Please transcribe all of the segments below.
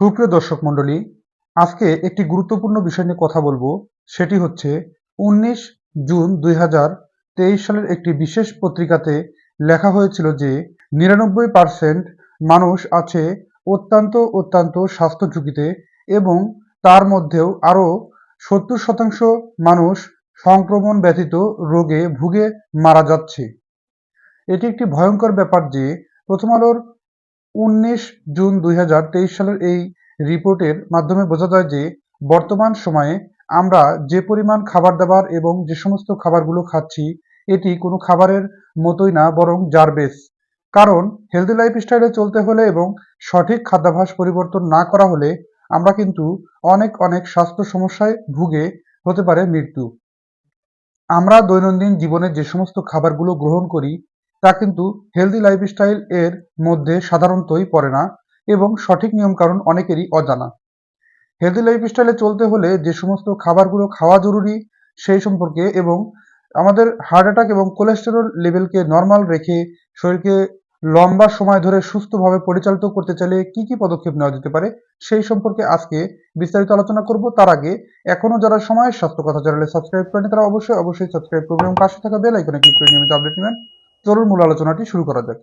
সুপ্রিয় দর্শক মণ্ডলী, আজকে একটি গুরুত্বপূর্ণ বিষয় নিয়ে কথা বলব। সেটি হচ্ছে উনিশ জুন দুই হাজার তেইশ সালের একটি বিশেষ পত্রিকাতে লেখা হয়েছিল যে, নিরানব্বই পার্সেন্ট মানুষ আছে অত্যন্ত অত্যন্ত স্বাস্থ্য ঝুঁকিতে এবং তার মধ্যেও আরও সত্তর শতাংশ মানুষ সংক্রমণ ব্যতীত রোগে ভুগে মারা যাচ্ছে। এটি একটি ভয়ঙ্কর ব্যাপার যে, প্রথম আলোর উনিশ জুন দুই হাজার তেইশ সালের এই রিপোর্টের মাধ্যমে বোঝা যায় যে বর্তমান সময়ে আমরা যে পরিমাণ খাবার দাবার এবং যে সমস্ত খাবারগুলো খাচ্ছি, এটি কোনো খাবারের মতোই না, বরং জারবেস কারণ হেলদি লাইফস্টাইলে চলতে হলে এবং সঠিক খাদ্যাভ্যাস পরিবর্তন না করা হলে আমরা কিন্তু অনেক অনেক স্বাস্থ্য সমস্যায় ভুগে হতে পারে মৃত্যু। আমরা দৈনন্দিন জীবনে যে সমস্ত খাবারগুলো গ্রহণ করি তা কিন্তু হেলদি লাইফস্টাইল এর মধ্যে সাধারণতই পড়ে না এবং সঠিক নিয়মকানুন অনেকেরই অজানা। হেলদি লাইফস্টাইলে চলতে হলে যে সমস্ত খাবারগুলো খাওয়া জরুরি সেই সম্পর্কে এবং আমাদের হার্ট অ্যাটাক এবং কোলেস্টেরল লেভেলকে নর্মাল রেখে শরীরকে লম্বা সময় ধরে সুস্থভাবে পরিচালিত করতে চাইলে কি কি পদক্ষেপ নেওয়া যেতে পারে সেই সম্পর্কে আজকে বিস্তারিত আলোচনা করব। তার আগে এখনও যারা সময় স্বাস্থ্য কথা চ্যানেলে সাবস্ক্রাইব করেনি তারা অবশ্যই অবশ্যই সাবস্ক্রাইব করবেন এবং পাশে থাকা বেল আইকনে ক্লিক করে নিয়মিত আপডেট নেবেন। চলুন মূল আলোচনাটি শুরু করা যাক।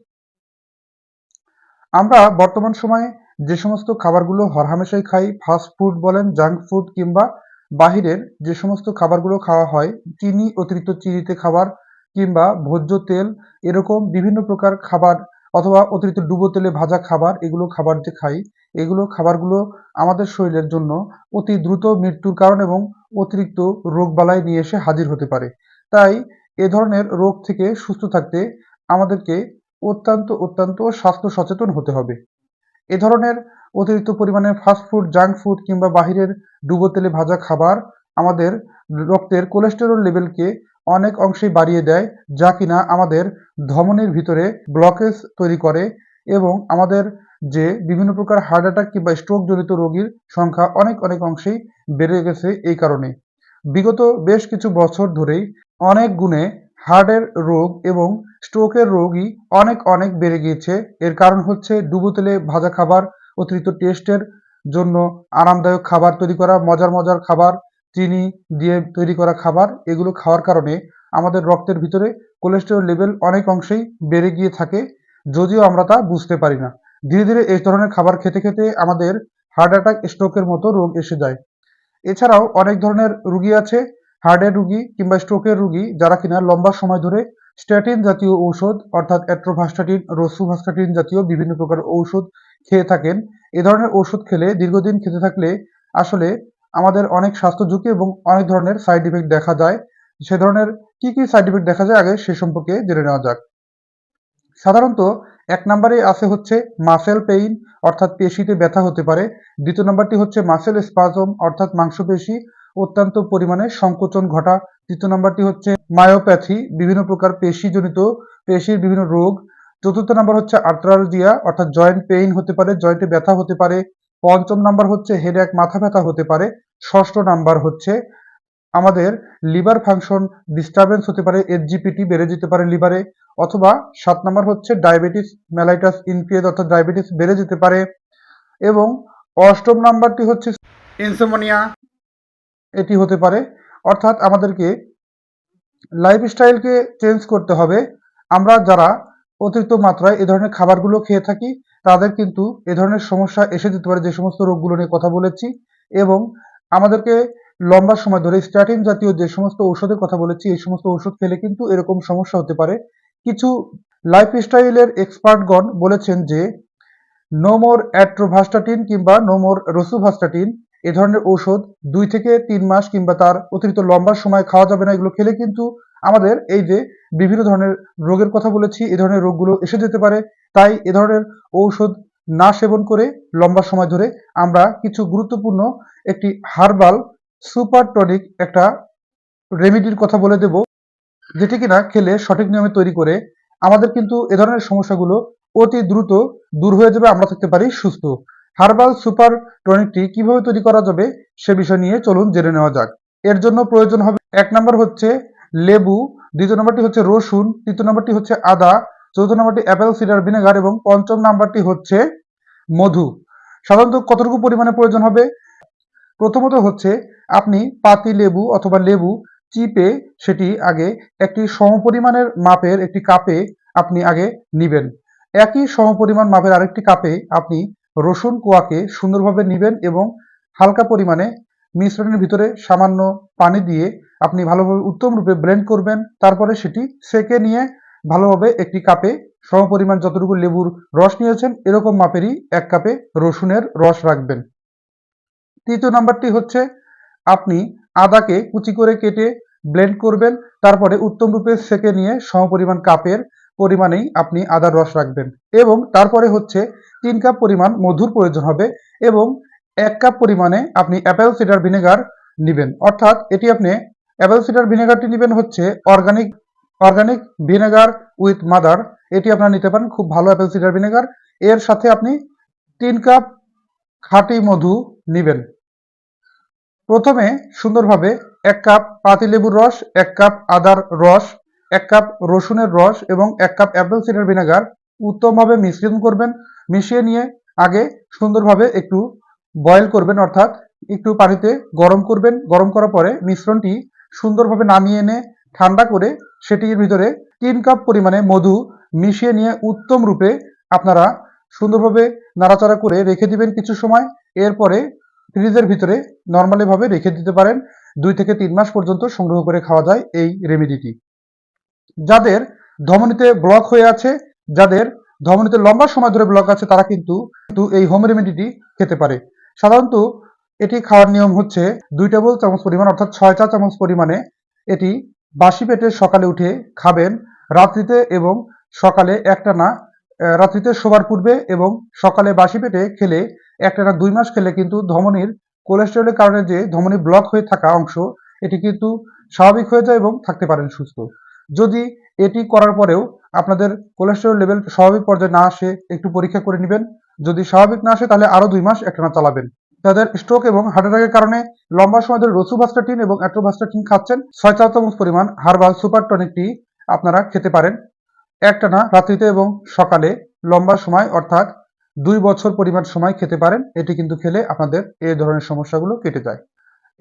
আমরা বর্তমান সময়ে যে সমস্ত খাবারগুলো হরহামেশাই খাই ফাস্ট ফুড বলেন জাঙ্ক ফুড কিংবা বাহিরের যে সমস্ত খাবারগুলো খাওয়া হয়, চিনি, অতিরিক্ত চিনিতে খাবার কিংবা ভোজ্য তেল, এরকম বিভিন্ন প্রকার খাবার অথবা অতিরিক্ত ডুবো তেলে ভাজা খাবার, এগুলো খাবার যে খাই, এগুলো খাবারগুলো আমাদের শরীরের জন্য অতি দ্রুত মৃত্যুর কারণ এবং অতিরিক্ত রোগবালাই নিয়ে এসে হাজির হতে পারে। তাই এ ধরনের রোগ থেকে সুস্থ থাকতে আমাদেরকে অত্যন্ত অত্যন্ত স্বাস্থ্য সচেতন হতে হবে। এ ধরনের অতিরিক্ত পরিমাণে ফাস্টফুড জাঙ্ক ফুড কিংবা বাহিরের ডুবো তেলে ভাজা খাবার আমাদের রক্তের কোলেস্টেরল লেভেলকে অনেক অংশেই বাড়িয়ে দেয়, যা কিনা আমাদের ধমনির ভিতরে ব্লকেজ তৈরি করে এবং আমাদের যে বিভিন্ন প্রকার হার্ট অ্যাটাক কিংবা স্ট্রোক জনিত রোগীর সংখ্যা অনেক অনেক অংশেই বেড়ে গেছে এই কারণে। বিগত বেশ কিছু বছর ধরেই অনেক গুণে হার্টের রোগ এবং স্ট্রোকের রোগই অনেক অনেক বেড়ে গিয়েছে। এর কারণ হচ্ছে ডুবো তেলে ভাজা খাবার, অতিরিক্ত টেস্টের জন্য আরামদায়ক খাবার তৈরি করা, মজার মজার খাবার, চিনি দিয়ে তৈরি করা খাবার, এগুলো খাওয়ার কারণে আমাদের রক্তের ভিতরে কোলেস্টেরল লেভেল অনেক অংশেই বেড়ে গিয়ে থাকে, যদিও আমরা তা বুঝতে পারি না। ধীরে ধীরে এই ধরনের খাবার খেতে খেতে আমাদের হার্ট অ্যাটাক স্ট্রোকের মতো রোগ এসে যায়। এছাড়াও অনেক ধরনের রুগী আছে হার্টের রুগী কিংবা স্ট্রোকের রুগী যারা কিনা লম্বা সময় ধরে স্ট্যাটিন জাতীয় ঔষধ অর্থাৎ অ্যাট্রোভাস্টাটিন রোসুভাস্টাটিন জাতীয় বিভিন্ন প্রকার ঔষধ খেয়ে থাকেন। এ ধরনের ওষুধ খেলে দীর্ঘদিন খেতে থাকলে আসলে আমাদের অনেক স্বাস্থ্য ঝুঁকি এবং অনেক ধরনের সাইড ইফেক্ট দেখা যায়। সে ধরনের কি কি সাইড ইফেক্ট দেখা যায় আগে সে সম্পর্কে জেনে নেওয়া যাক। সাধারণত এক নম্বরে আছে হচ্ছে মাসেল পেইন অর্থাৎ পেশিতে ব্যথা হতে পারে। দ্বিতীয় নম্বরটি হচ্ছে মাসেল স্পাজম অর্থাৎ মাংসপেশি, অত্যন্ত পরিমাণে সংকোচন ঘটা। তৃতীয় নম্বরটি হচ্ছে মায়োপ্যাথি বিভিন্ন প্রকার পেশিজনিত, পেশির বিভিন্ন রোগ। চতুর্থ নম্বর হচ্ছে আর্থ্রালজিয়া অর্থাৎ জয়েন্ট পেইন হতে পারে জয়েন্টে ব্যথা হতে পারে। পঞ্চম নাম্বার হচ্ছে হেডেক মাথা ব্যথা হতে পারে। ষষ্ঠ নাম্বার হচ্ছে আমাদের লিভার ফাংশন ডিস্টারবেন্স হতে পারে এইচজিপিটি বেড়ে যেতে পারে লিভারে অথবা সাত নাম্বার হচ্ছে ডায়াবেটিস, মেলাইটাস ইনক্রিয়েজ অর্থাৎ ডায়াবেটিস বেড়ে যেতে পারে। এবং অষ্টম নাম্বারটি হচ্ছে ইনসোমোনিয়া, এটি হতে পারে। অর্থাৎ আমাদেরকে লাইফস্টাইলকে চেঞ্জ করতে হবে। আমরা যারা অতিরিক্ত মাত্রায় এ ধরনের খাবারগুলো খেয়ে থাকি, তাদের কিন্তু এ ধরনের সমস্যা এসে যেতে পারে, যে সমস্ত রোগগুলো নিয়ে কথা বলেছি। এবং আমাদেরকে লম্বা সময় ধরে স্ট্যাটিন জাতীয় যে সমস্ত ঔষধের কথা বলেছি, এই সমস্ত ওষুধ খেলে কিন্তু এরকম সমস্যা হতে পারে। কিছু লাইফস্টাইলের এক্সপার্টগণ বলেছেন যে নোমোর অ্যাট্রোভাস্টাটিন কিংবা নোমোর রসুভাস্টাটিন এ ধরনের ঔষধ দুই থেকে তিন মাস কিংবা তার অতিরিক্ত লম্বা সময় খাওয়া যাবে না, এগুলো খেলে কিন্তু আমাদের এই যে বিভিন্ন ধরনের রোগের কথা বলেছি, এ ধরনের রোগগুলো এসে যেতে পারে। তাই এ ধরনের ঔষধ না সেবন করে লম্বা সময় ধরে আমরা কিছু গুরুত্বপূর্ণ একটি হার্বাল সুপার টনিক একটা রেমিডির কথা বলে দেব। যেটি কিনা খেলে সঠিক নিয়মে তৈরি করে আমাদের কিন্তু এ ধরনের সমস্যাগুলো অতি দ্রুত দূর হয়ে যাবে, আমরা থাকতে পারি সুস্থ। হার্বাল সুপার টনিকটি কীভাবে তৈরি করা যাবে সে বিষয় নিয়ে চলুন জেনে নেওয়া যাক। এর জন্য প্রয়োজন হবে, এক নম্বর হচ্ছে লেবু, দ্বিতীয় নম্বরটি হচ্ছে রসুন, তৃতীয় নম্বরটি হচ্ছে আদা, চতুর্থ নম্বরটি অ্যাপেল, সিডার ভিনেগার এবং পঞ্চম নাম্বারটি হচ্ছে মধু। সাধারণত কতটুকু পরিমাণে প্রয়োজন হবে? প্রথমত হচ্ছে আপনি পাতি লেবু অথবা লেবু চিপে সেটি আগে একটি সমপরিমাণের মাপের একটি কাপে আপনি আগে নিবেন। একই সমপরিমাণ মাপের আরেকটি কাপে আপনি রসুন কোয়াকে সুন্দরভাবে নিবেন এবং হালকা পরিমাণে মিশ্রণের ভিতরে সামান্য পানি দিয়ে আপনি ভালোভাবে উত্তম রূপে ব্লেন্ড করবেন। তারপরে সেটি সেকে নিয়ে ভালোভাবে একটি কাপে সমপরিমাণ যতটুকু লেবুর রস নিয়েছেন এরকম মাপেরই এক কাপে রসুনের রস রাখবেন। তৃতীয় নাম্বারটি হচ্ছে আপনি আদাকে কুচি করে কেটে ব্লেন্ড করবেন, তারপরে উত্তম রূপে সেকে নিয়ে সমপরিমাণ কাপের পরিমাণেই আপনি আদার রস রাখবেন এবং তারপরে হচ্ছে তিন কাপ পরিমাণ মধুর প্রয়োজন হবে এবং এক কাপ পরিমাণে আপনি অ্যাপেল সিডার ভিনেগার নেবেন। অর্থাৎ এটি আপনি অ্যাপেল সিডার ভিনেগারটি নেবেন হচ্ছে organic organic vinegar with mother এটি আপনারা নিতে পারেন, খুব ভালো অ্যাপেল সিডার ভিনেগার এর সাথে আপনি তিন কাপ খাঁটি মধু নেবেন। প্রথমে সুন্দরভাবে এক কাপ পাতিলেবুর রস, এক কাপ আদার রস, এক কাপ রসুনের রস এবং এক কাপ অ্যাপেল সিডার ভিনেগার উত্তমভাবে মিশ্রণ করবেন। মিশিয়ে নিয়ে আগে সুন্দরভাবে একটু বয়েল করবেন, অর্থাৎ একটু পানিতে গরম করবেন। গরম করার পরে মিশ্রণটি সুন্দরভাবে নামিয়ে এনে ঠান্ডা করে সেটির ভিতরে তিন কাপ পরিমাণে মধু মিশিয়ে নিয়ে উত্তম রূপে আপনারা সুন্দরভাবে নাড়াচাড়া করে রেখে দিবেন কিছু সময়। এরপরে ফ্রিজের ভিতরে নর্মালিভাবে রেখে দিতে পারেন। দুই থেকে তিন মাস পর্যন্ত সংগ্রহ করে খাওয়া যায় এই রেমেডিটি যাদের ধমনীতে ব্লক হয়ে আছে যাদের ধমনীতে লম্বা সময় ধরে ব্লক আছে তারা কিন্তু এই হোম রেমেডিটি খেতে পারে। সাধারণত এটি খাওয়ার নিয়ম হচ্ছে দুই টেবিল চামচ পরিমাণ অর্থাৎ ছয় চা চামচ পরিমাণে এটি বাসি পেটে সকালে উঠে খাবেন রাত্রিতে এবং সকালে একটানা আহ, রাত্রিতে শোবার পূর্বে এবং সকালে বাসি পেটে খেলে একটানা দুই মাস খেলে কিন্তু ধমনীর কোলেস্টেরলের কারণে যে ধমনী ব্লক হয়ে থাকা অংশ, এটি কিন্তু স্বাভাবিক হয়ে যায় এবং থাকতে পারেন সুস্থ। যদি এটি করার পরেও আপনাদের কোলেস্টেরল লেভেল স্বাভাবিক পর্যায়ে না আসে, একটু পরীক্ষা করে নেবেন। যদি স্বাভাবিক না আসে, তাহলে আরও দুই মাস একটানা চালাবেন। তাদের স্ট্রোক এবং হার্ট অ্যাটাকের কারণে লম্বা সময় ধরে রসুভাস্টাটিন এবং অ্যাট্রোভাস্টাটিন খাচ্ছেন। ছয় চার পরিমাণ হার্বাল সুপার টনিকটি আপনারা খেতে পারেন। একটানা রাত্রিতে এবং সকালে লম্বা সময়, অর্থাৎ দুই বছর পরিমাণ সময় খেতে পারেন, এটি কিন্তু খেলে আপনাদের এই ধরনের সমস্যাগুলো কেটে যায়।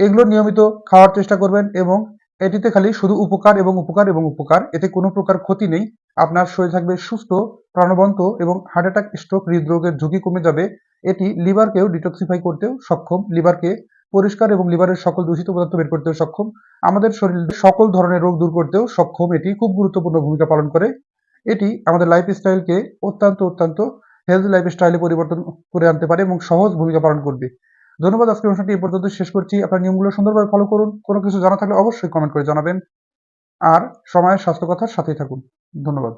এগুলো নিয়মিত খাওয়ার চেষ্টা করবেন এবং এটিতে খালি শুধু উপকার এবং উপকার এবং উপকার, এতে কোনো প্রকার ক্ষতি নেই। আপনার শরীর থাকবে সুস্থ, প্রাণবন্ত এবং হার্ট অ্যাটাক স্ট্রোক হৃদরোগের ঝুঁকি কমে যাবে। এটি লিভারকেও ডিটক্সিফাই করতেও সক্ষম। লিভারকে পরিষ্কার এবং লিভারের সকল দূষিত পদার্থ বের করতেও সক্ষম। আমাদের শরীরের সকল ধরনের রোগ দূর করতেও সক্ষম। এটি খুব গুরুত্বপূর্ণ ভূমিকা পালন করে। এটি আমাদের লাইফ স্টাইলকে অত্যন্ত অত্যন্ত হেলথ লাইফ স্টাইলে পরিবর্তন করে আনতে পারে এবং সহজ ভূমিকা পালন করবে। ধন্যবাদ, আজকের অনুষ্ঠানটি এই পর্যন্ত শেষ করছি। আপনার নিয়মগুলো সুন্দরভাবে ফলো করুন। কোনো কিছু জানা থাকলে অবশ্যই কমেন্ট করে জানাবেন। আর সময়ের স্বাস্থ্য কথার সাথেই থাকুন। ধন্যবাদ।